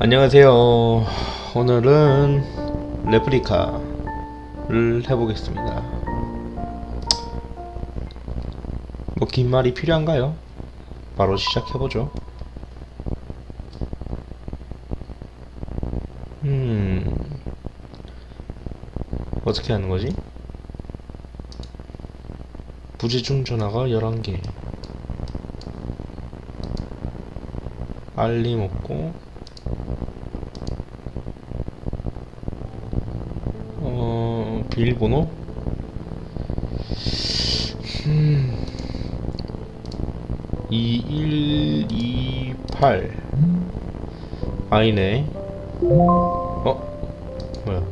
안녕하세요. 오늘은 레플리카를 해보겠습니다. 뭐 긴 말이 필요한가요? 바로 시작해보죠. 음, 어떻게 하는 거지? 부재중 전화가 11개. 알림 없고, 어, 비밀번호? 음, 2128 아니네 어? 뭐야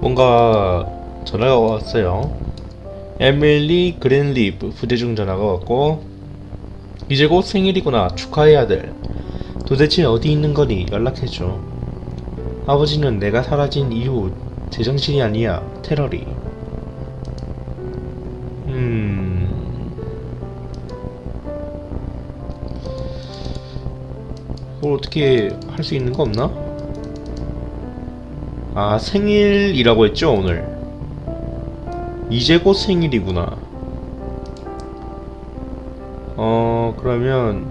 뭔가 전화가 왔어요. 에밀리 그랜리브 부재중 전화가 왔고 이제 곧 생일이구나 축하해야 될. 도대체 어디 있는 거니 연락해줘. 아버지는 내가 사라진 이후 제정신이 아니야 테러리. 음. 뭘 어떻게 할 수 있는 거 없나? 아 생일이라고 했죠 오늘. 이제 곧 생일이구나. 어, 그러면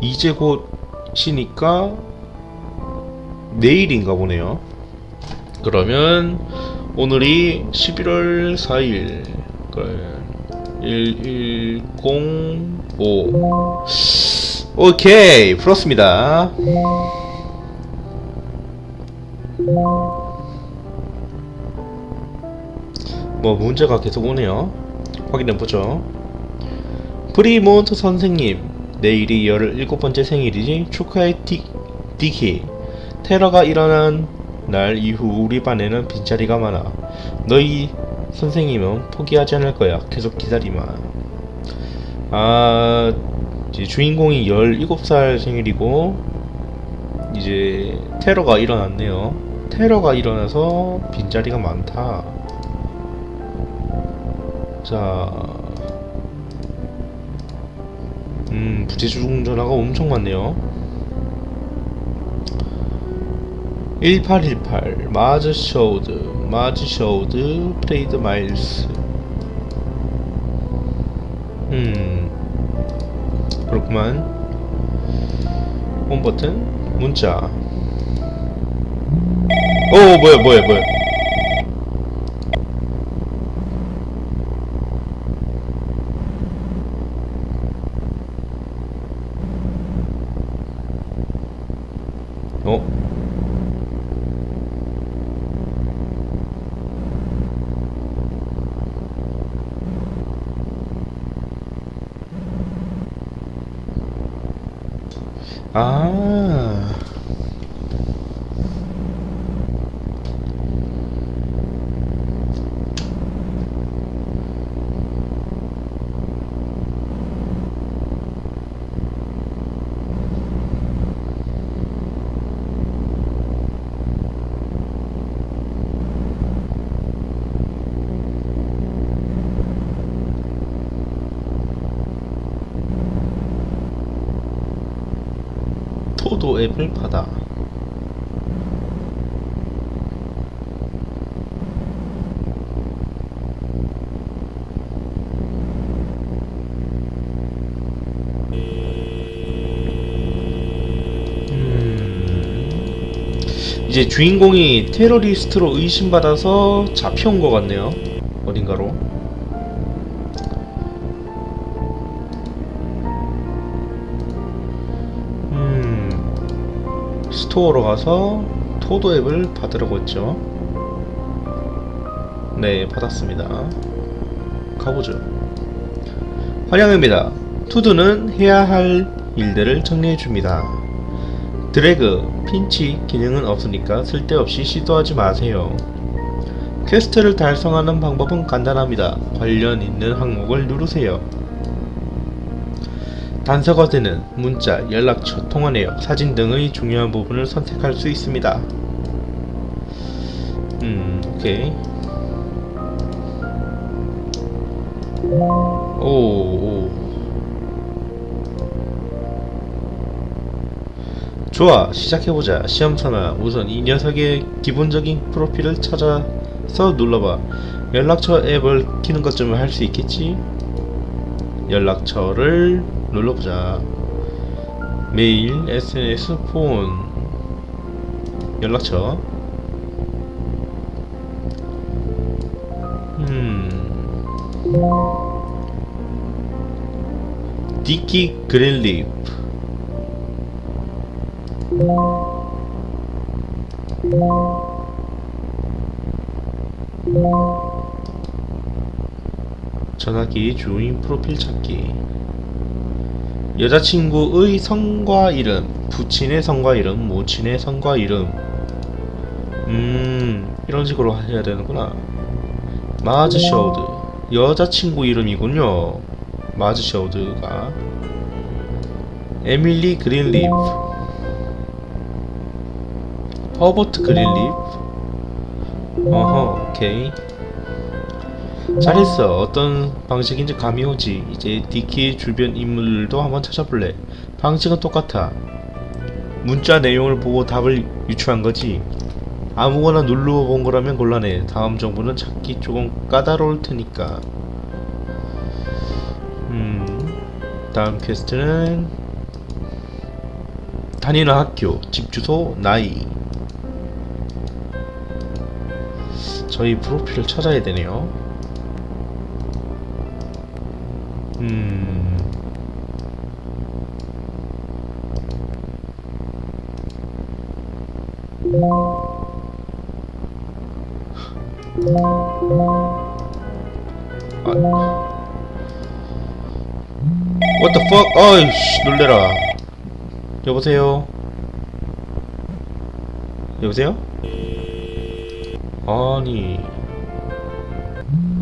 이제 곧이니까 내일인가 보네요. 그러면 오늘이 11월 4일. 그1105 오케이 풀었습니다. 뭐 문제가 계속 오네요. 확인해 보죠. 프리몬트 선생님, 내일이 17번째 생일이지 축하해 디, 디키. 테러가 일어난 날 이후 우리 반에는 빈자리가 많아. 너희 선생님은 포기하지 않을 거야. 계속 기다리마. 아, 이제 주인공이 17살 생일이고, 이제 테러가 일어났네요. 테러가 일어나서 빈자리가 많다. 자, 음, 부재중 전화가 엄청 많네요. 1818 마즈 쇼드 마즈 쇼드 프레이드 마일스. 음 그렇구만. 홈 버튼 문자. 오 뭐야 뭐야 뭐야 어? 아. 앱을 받아. 음, 이제 주인공이 테러리스트로 의심받아서 잡혀온 것 같네요. 어딘가로. 스토어로 가서 토도 앱을 받으라고 했죠. 네, 받았습니다. 가보죠. 환영입니다. 투두는 해야 할 일들을 정리해줍니다. 드래그, 핀치 기능은 없으니까 쓸데없이 시도하지 마세요. 퀘스트를 달성하는 방법은 간단합니다. 관련 있는 항목을 누르세요. 단서가 되는 문자, 연락처, 통화 내역, 사진 등의 중요한 부분을 선택할 수 있습니다. 음, 오케이. 오, 오. 좋아, 시작해보자. 시험 삼아, 우선 이 녀석의 기본적인 프로필을 찾아서 눌러봐. 연락처 앱을 키는 것쯤은 할수 있겠지? 연락처를 눌러보자. 메일, SNS, 폰, 연락처. 음. 디키 그랜립. 전화기 주인 프로필 찾기 여자친구의 성과 이름 부친의 성과 이름 모친의 성과 이름. 음 이런 식으로 해야 되는구나. 마즈셔우드. 여자친구 이름이군요. 마즈셔우드가. 에밀리 그린립 허버트 그린립 어허 오케이 잘했어. 어떤 방식인지 감이 오지. 이제 디키 주변 인물도 한번 찾아볼래. 방식은 똑같아. 문자 내용을 보고 답을 유추한 거지. 아무거나 눌러 본 거라면 곤란해. 다음 정보는 찾기 조금 까다로울 테니까. 음, 다음 퀘스트는 다니는 학교, 집 주소, 나이. 저희 프로필을 찾아야 되네요. 아. What the fuck? 어이씨, 놀래라. 여보세요? 여보세요? 아니.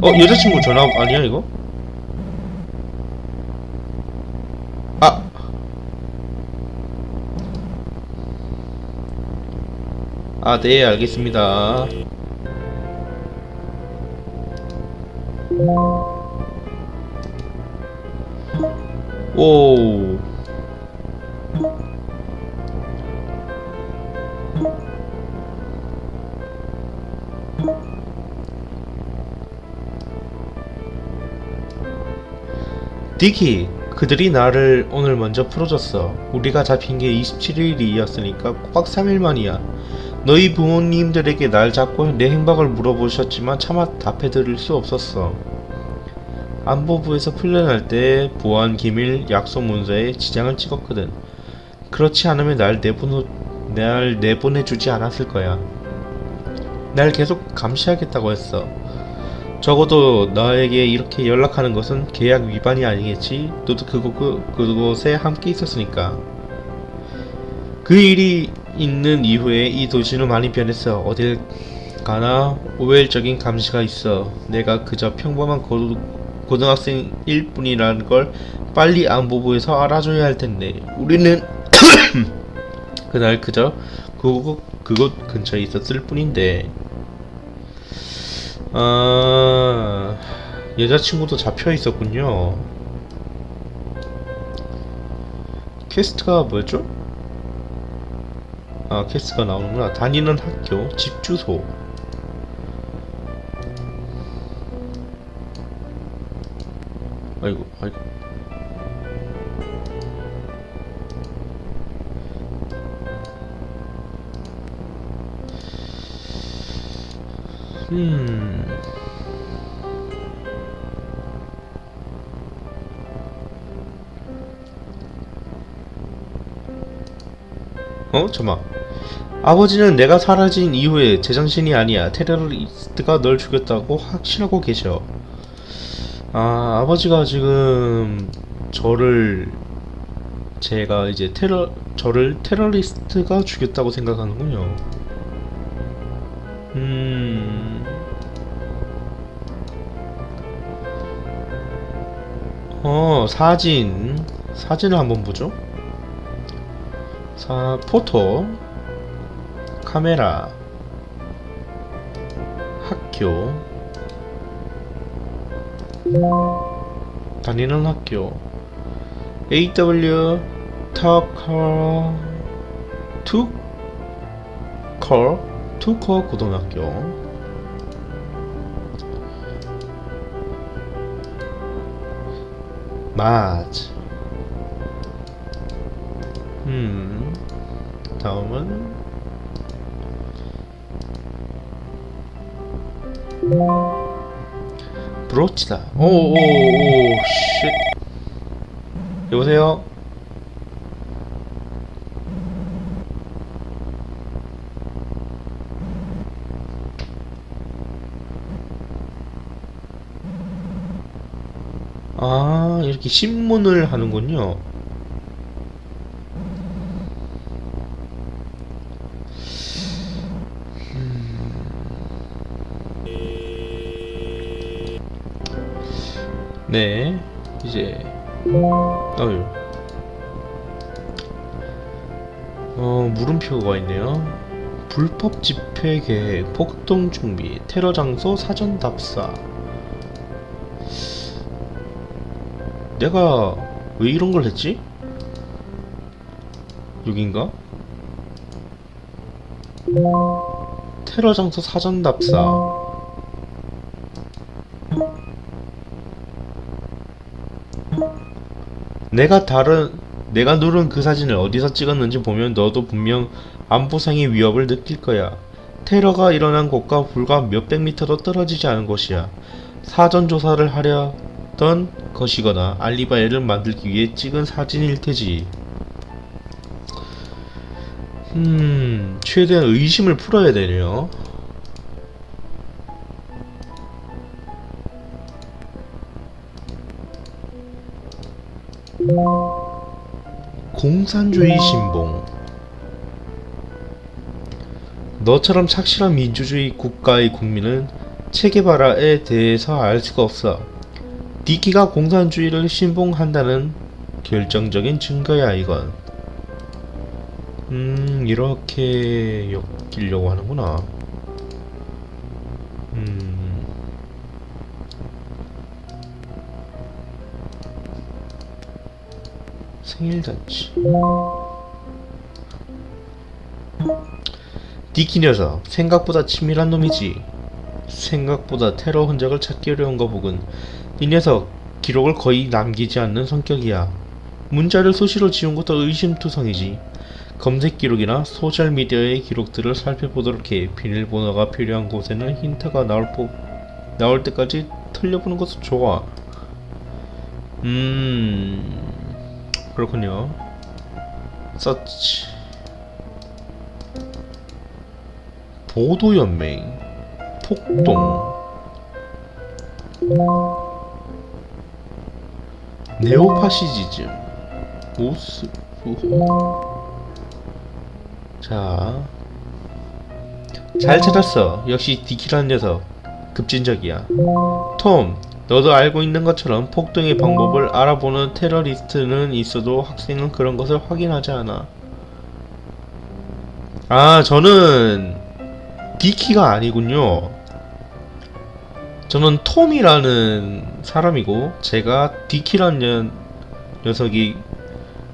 어, 여자친구 전화 아니야, 이거? 아! 아, 네, 알겠습니다. 오. 디키, 그들이 나를 오늘 먼저 풀어줬어. 우리가 잡힌 게 27일이었으니까 꼬박 3일 만이야. 너희 부모님들에게 날 잡고 내 행방을 물어보셨지만 차마 답해드릴 수 없었어. 안보부에서 풀려날 때 보안 기밀 약속 문서에 지장을 찍었거든. 그렇지 않으면 날 내보내, 날 내보내주지 않았을 거야. 날 계속 감시하겠다고 했어. 적어도 나에게 이렇게 연락하는 것은 계약 위반이 아니겠지? 너도 그곳, 그, 그곳에 함께 있었으니까. 그 일이 있는 이후에 이 도시는 많이 변했어. 어딜 가나 오해적인 감시가 있어. 내가 그저 평범한 고, 고등학생일 뿐이라는 걸 빨리 안보부에서 알아줘야 할 텐데. 우리는 그날 그저 그곳, 그곳 근처에 있었을 뿐인데. 아, 여자친구도 잡혀 있었군요. 퀘스트가 뭐였죠? 아, 퀘스트가 나오는구나. 다니는 학교, 집 주소. 아이고, 아이고. 음. 어? 잠만. 아버지는 내가 사라진 이후에 제정신이 아니야. 테러리스트가 널 죽였다고 확신하고 계셔. 아, 아버지가 지금 저를 제가 이제 테러 저를 테러리스트가 죽였다고 생각하는군요. 음. 어, 사진. 사진을 한번 보죠. 사 포토 카메라 학교 다니는 학교 AW 타커 투커 투커 고등학교 맞. 음. 다음은 브로치다. 오오오 쉣. 여보세요. 아, 이렇게 신문을 하는군요. 네, 이제, 어유. 어, 물음표가 있네요. 불법 집회 계획, 폭동 준비, 테러 장소 사전 답사. 내가 왜 이런 걸 했지? 여긴가? 테러 장소 사전 답사. 내가 다른 내가 누른 그 사진을 어디서 찍었는지 보면 너도 분명 안보상의 위협을 느낄 거야. 테러가 일어난 곳과 불과 몇백 미터도 떨어지지 않은 곳이야. 사전 조사를 하려던 것이거나 알리바이를 만들기 위해 찍은 사진일 테지. 음, 최대한 의심을 풀어야 되네요. 공산주의 신봉. 너처럼 착실한 민주주의 국가의 국민은 체게바라에 대해서 알 수가 없어. 디키가 공산주의를 신봉한다는 결정적인 증거야 이건. 음 이렇게 엮이려고 하는구나. 생일 잔치. 디키 녀석 생각보다 치밀한 놈이지. 생각보다 테러 흔적을 찾기 어려운 거 보군. 이 녀석 기록을 거의 남기지 않는 성격이야. 문자를 수시로 지운 것도 의심투성이지. 검색 기록이나 소셜 미디어의 기록들을 살펴보도록 해. 비밀번호가 필요한 곳에는 힌트가 나올 법 나올 때까지 털려보는 것도 좋아. 음 그렇군요. 서치 보도연맹. 폭동. 네오파시지즘. 모스부호 자, 잘 찾았어. 역시 디키라는 녀석. 급진적이야. 톰, 너도 알고 있는 것처럼 폭동의 방법을 알아보는 테러리스트는 있어도 학생은 그런 것을 확인하지 않아. 아, 저는 디키가 아니군요. 저는 톰이라는 사람이고 제가 디키라는 녀, 녀석이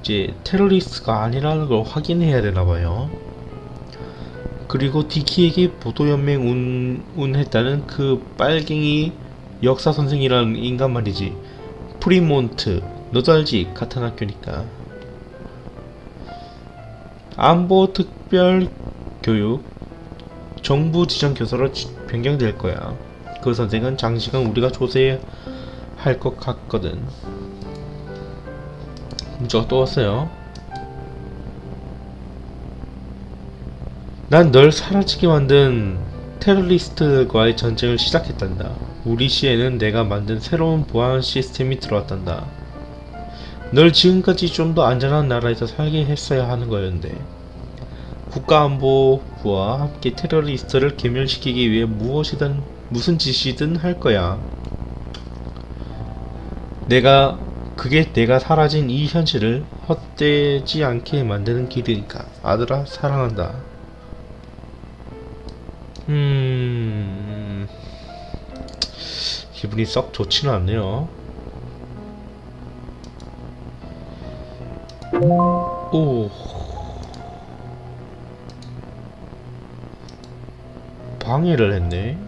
이제 테러리스트가 아니라는 걸 확인해야 되나 봐요. 그리고 디키에게 보도연맹 운, 운했다는 그 빨갱이 역사 선생이라는 인간 말이지. 프리몬트, 너도 알지? 같은 학교니까. 안보 특별 교육 정부 지정 교사로 지- 변경될 거야. 그 선생은 장시간 우리가 조사해야 할것 같거든. 문자가 또 왔어요. 난 널 사라지게 만든 테러리스트과의 전쟁을 시작했단다. 우리 시에는 내가 만든 새로운 보안 시스템이 들어왔단다. 널 지금까지 좀 더 안전한 나라에서 살게 했어야 하는 거였는데. 국가안보부와 함께 테러리스트를 괴멸시키기 위해 무엇이든 무슨 짓이든 할 거야. 내가 그게 내가 사라진 이 현실을 헛되지 않게 만드는 길이니까 아들아 사랑한다 음 기분이 썩 좋지는 않네요. 오. 방해를 했네.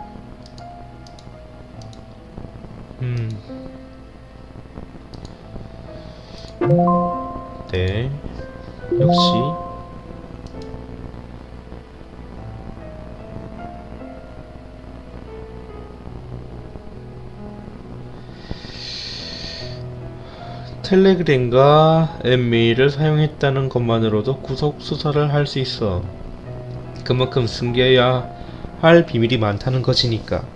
음. 네, 역시 텔레그램과 엠메일을 사용했다는 것만으로도 구속 수사를 할 수 있어. 그만큼 숨겨야 할 비밀이 많다는 것이니까.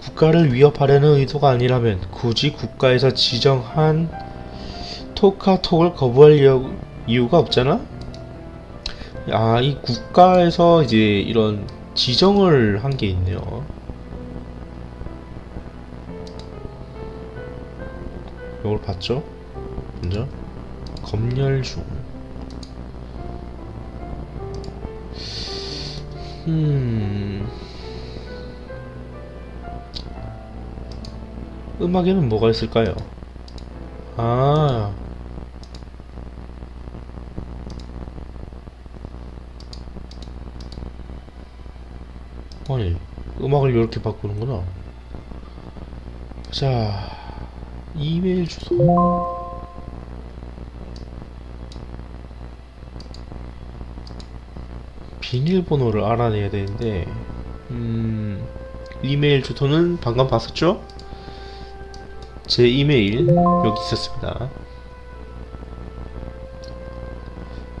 국가를 위협하려는 의도가 아니라면 굳이 국가에서 지정한 톡카톡을 거부할 이유- 이유가 없잖아? 아, 이 국가에서 이제 이런 지정을 한 게 있네요. 이걸 봤죠? 먼저 검열 중. 음. 음악에는 뭐가 있을까요? 아. 아니, 음악을 이렇게 바꾸는구나. 자, 이메일 주소. 비밀번호를 알아내야 되는데, 음, 이메일 주소는 방금 봤었죠? 제 이메일 여기 있었습니다.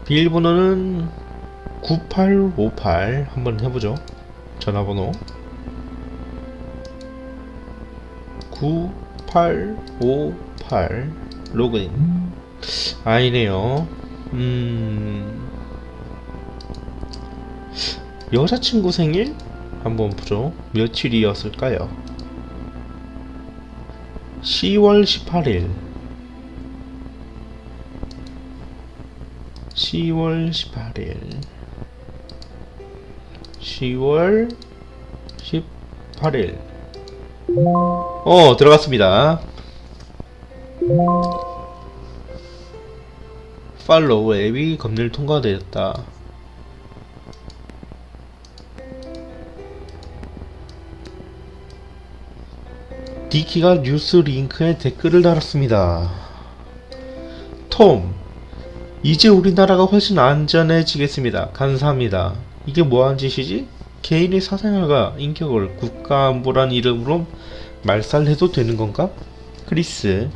비밀번호는 9858 한번 해보죠. 전화번호 9858 로그인 아니네요. 음 여자친구 생일? 한번 보죠. 며칠이었을까요? 10월 18일. 10월 18일. 10월 18일. 어 들어갔습니다. 팔로우 앱이 검열 통과되었다 디키가 뉴스 링크에 댓글을 달았습니다. 톰, 이제 우리나라가 훨씬 안전해지겠습니다. 감사합니다. 이게 뭐하는 짓이지? 개인의 사생활과 인격을 국가안보란 이름으로 말살해도 되는 건가? 크리스,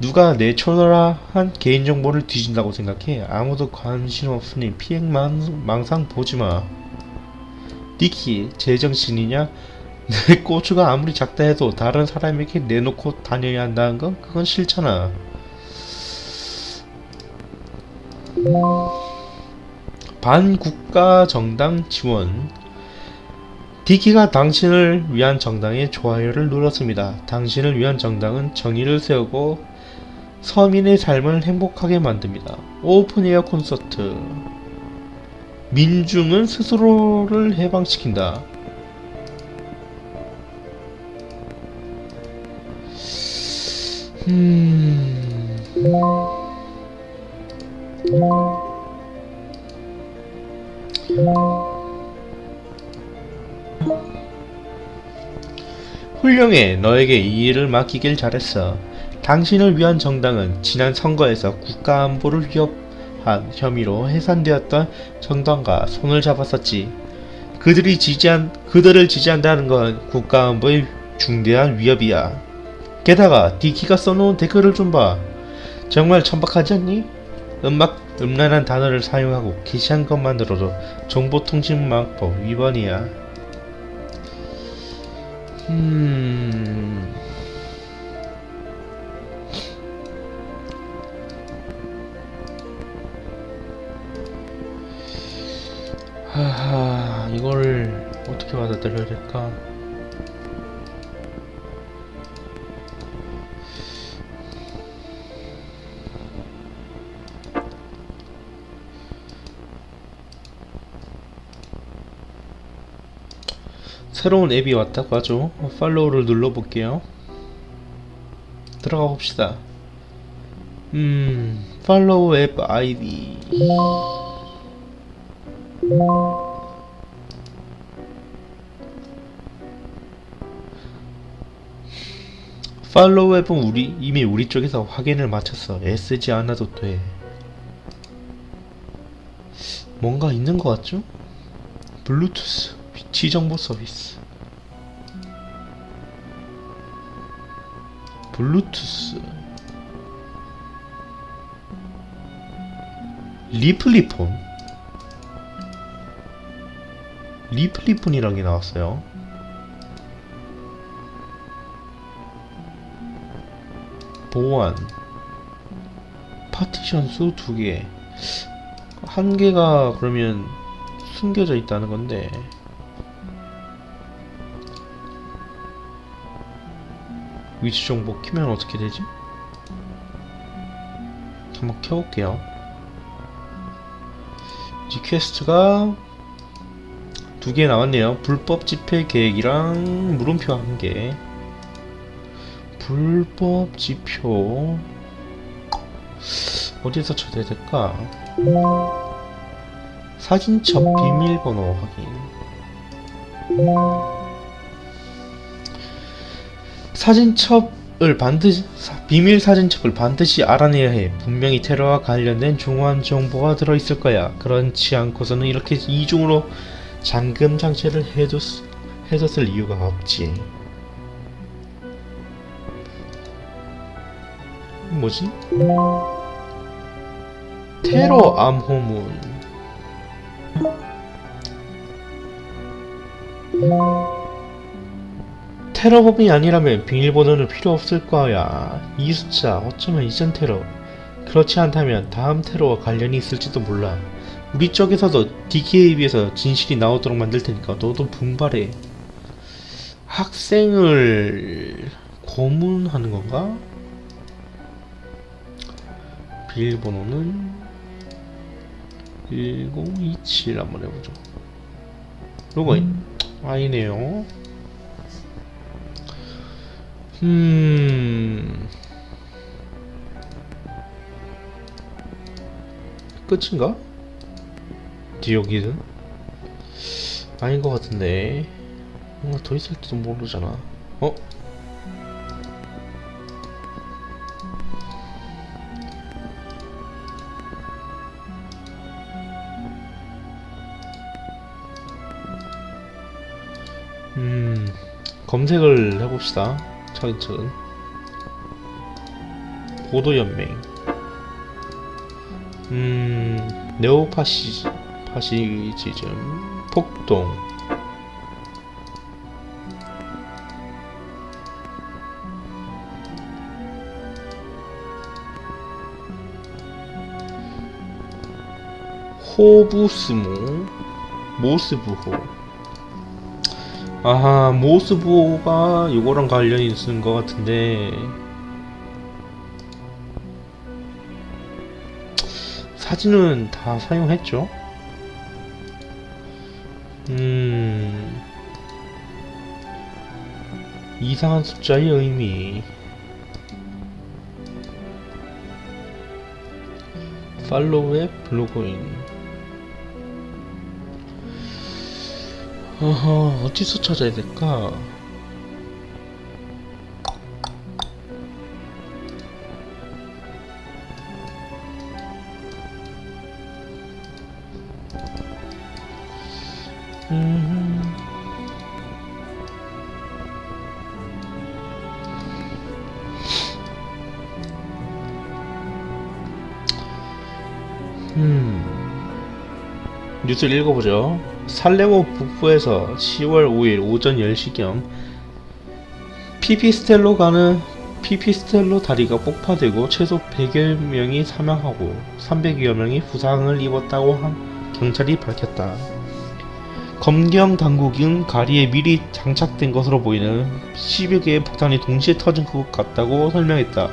누가 내 초라한 개인정보를 뒤진다고 생각해? 아무도 관심 없으니 피해망상 보지마. 니키, 제정신이냐? 내 고추가 아무리 작다 해도 다른 사람에게 내놓고 다녀야 한다는 건 그건 싫잖아. 반국가 정당 지원. 디키가 당신을 위한 정당에 좋아요를 눌렀습니다. 당신을 위한 정당은 정의를 세우고 서민의 삶을 행복하게 만듭니다. 오픈에어 콘서트. 민중은 스스로를 해방시킨다. 음. 훌륭해. 너에게 이 일을 맡기길 잘했어. 당신을 위한 정당은 지난 선거에서 국가 안보를 위협한 혐의로 해산되었던 정당과 손을 잡았었지. 그들이 지지한 그들을 지지한다는 건 국가 안보의 중대한 위협이야. 게다가 디키가 써놓은 댓글을 좀 봐. 정말 천박하지 않니? 음악 음란한 단어를 사용하고 게시한 것만으로도 정보통신망법 위반이야. 음. 하하, 이걸 어떻게 받아들여야 될까? 새로운 앱이 왔다고 하죠. 팔로우를 눌러볼게요. 들어가 봅시다. 음, 팔로우 앱 아이디. 팔로우 앱은 우리 이미 우리 쪽에서 확인을 마쳤어. 애쓰지 않아도 돼. 뭔가 있는 것 같죠? 블루투스 위치 정보 서비스. 블루투스 리플리폰 리플리폰이라는 게 나왔어요. 보안 파티션 수 두 개. 한 개가 그러면 숨겨져 있다는 건데 위치 정보 키면 어떻게 되지? 한번 켜볼게요. 이 퀘스트가 두 개 나왔네요. 불법 집회 계획이랑 물음표 한 개. 불법 지표 어디서 찾아야 될까? 사진첩 비밀번호 확인. 사진첩을 반드시 사- 비밀 사진첩을 반드시 알아내야 해. 분명히 테러와 관련된 중요한 정보가 들어 있을 거야. 그렇지 않고서는 이렇게 이중으로 잠금 장치를 해뒀 해뒀을 이유가 없지. 뭐지? 테러 암호문. 테러범이 아니라면 비밀번호는 필요 없을 거야. 이 숫자 어쩌면 이전 테러. 그렇지 않다면 다음 테러와 관련이 있을지도 몰라. 우리 쪽에서도 DK에 비해서 진실이 나오도록 만들 테니까 너도 분발해. 학생을 고문하는 건가? 비밀번호는 1027 한번 해보죠. 요거 아니네요. 음. 끝인가? 여기는? 아닌 것 같은데. 뭔가 더 있을지도 모르잖아. 어? 음, 검색을 해봅시다. 차근차근. 보도연맹. 음, 네오파시, 파시지즘, 폭동. 호부스모, 모스부호. 아하, 모스부호가 이거랑 관련이 있는 것 같은데. 사진은 다 사용했죠? 음. 이상한 숫자의 의미. 팔로우에 블로그인. 어허, 어디서 찾아야 될까? 음. 음. 뉴스를 읽어보죠. 살레모 북부에서 10월 5일 오전 10시경 피피스텔로 가는 피피스텔로 다리가 폭파되고 최소 100여 명이 사망하고 300여 명이 부상을 입었다고 한 경찰이 밝혔다. 검경 당국은 가리에 미리 장착된 것으로 보이는 10여 개의 폭탄이 동시에 터진 것 같다고 설명했다.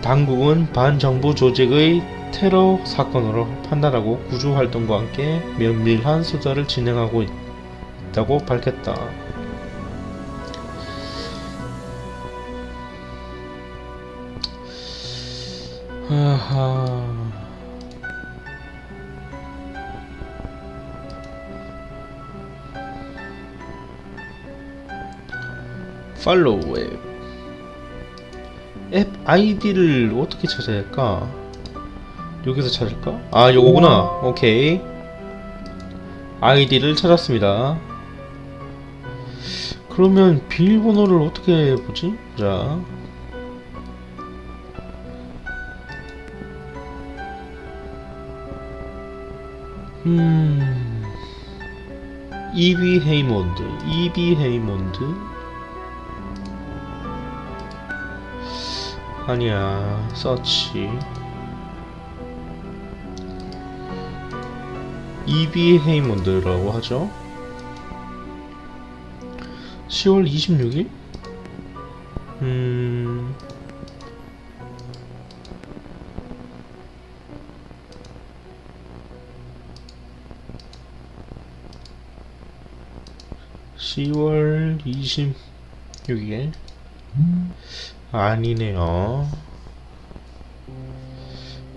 당국은 반정부 조직의 테러 사건으로 판단하고 구조 활동과 함께 면밀한 수사를 진행하고 있- 있다고 밝혔다. 아하. 팔로우 앱. 앱 아이디를 어떻게 찾아야 할까? 여기서 찾을까? 아, 요거구나. 오케이. 아이디를 찾았습니다. 그러면 비밀번호를 어떻게 보지? 자. 음. 이비 헤이몬드, 이비 헤이몬드. 아니야, 서치. 이비 헤이몬드라고 하죠. 10월 26일? 음. (10월 26일) 아니네요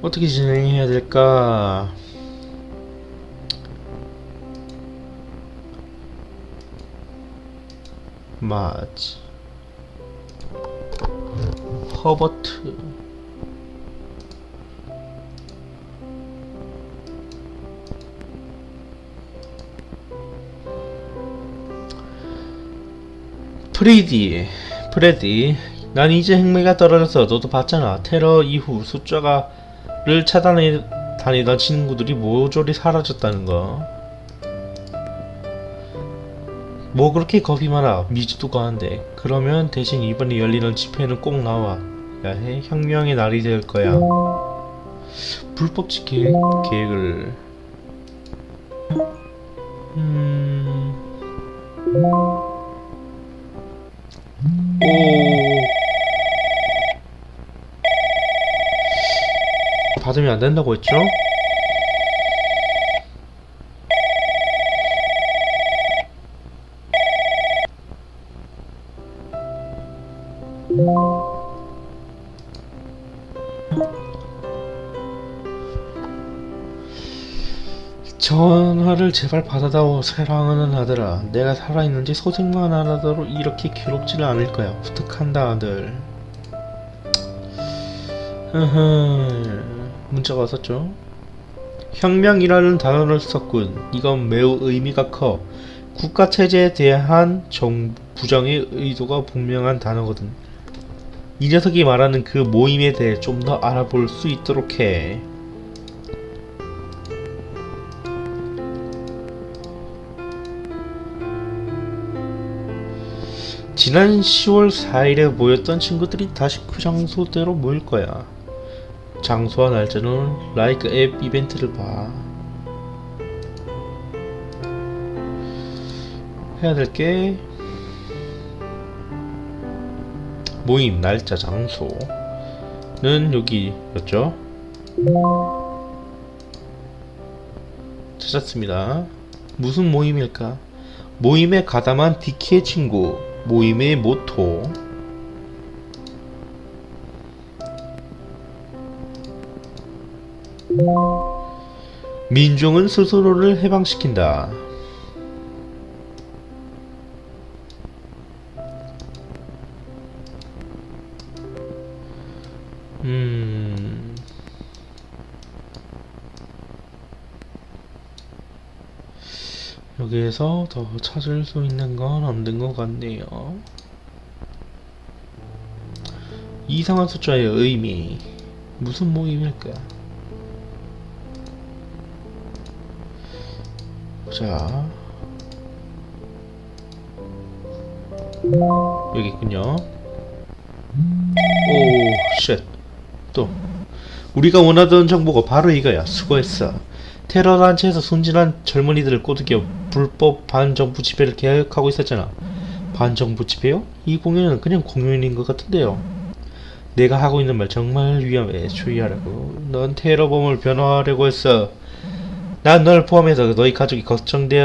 어떻게 진행해야 될까 마지 허버트. 프리디 프레디 난 이제 행매가 떨어져서 너도 봤잖아. 테러 이후 숫자가를 차단해 다니던 친구들이 모조리 사라졌다는 거 뭐 그렇게 겁이 많아. 미지도 가 한데 그러면 대신 이번에 열리는 집회는 꼭 나와. 야해. 혁명의 날이 될 거야. 불법 집회 계획을. 음... 오. 받으면 안 된다고 했죠? 제발 받아다오 사랑하는 아들아 내가 살아있는지 소식만 알아도 이렇게 괴롭지는 않을 거야. 부탁한다 아들. 문자가 왔었죠? 혁명이라는 단어를 썼군. 이건 매우 의미가 커. 국가체제에 대한 정부 부정의 의도가 분명한 단어거든. 이 녀석이 말하는 그 모임에 대해 좀 더 알아볼 수 있도록 해 지난 10월 4일에 모였던 친구들이 다시 그 장소대로 모일 거야. 장소와 날짜는 라이크 앱 이벤트를 봐. 해야 될 게 모임 날짜 장소는 여기였죠. 찾았습니다. 무슨 모임일까? 모임에 가담한 디키의 친구 모임의 모토 민중은 스스로를 해방시킨다. 음. 여기에서 더 찾을 수 있는 건 없는 것 같네요. 이상한 숫자의 의미 무슨 모임일까? 자 여기 있군요. 오, 쉣. 또 우리가 원하던 정보가 바로 이거야. 수고했어. 테러 단체에서 순진한 젊은이들을 꼬드겨 불법 반정부 집회를 계획하고 있었잖아. 반정부 집회요? 이 공연은 그냥 공연인 것 같은데요. 내가 하고 있는 말 정말 위험해. 주의하라고. 넌 테러범을 변호하려고 했어. 난 널 포함해서 너희 가족이 걱정되어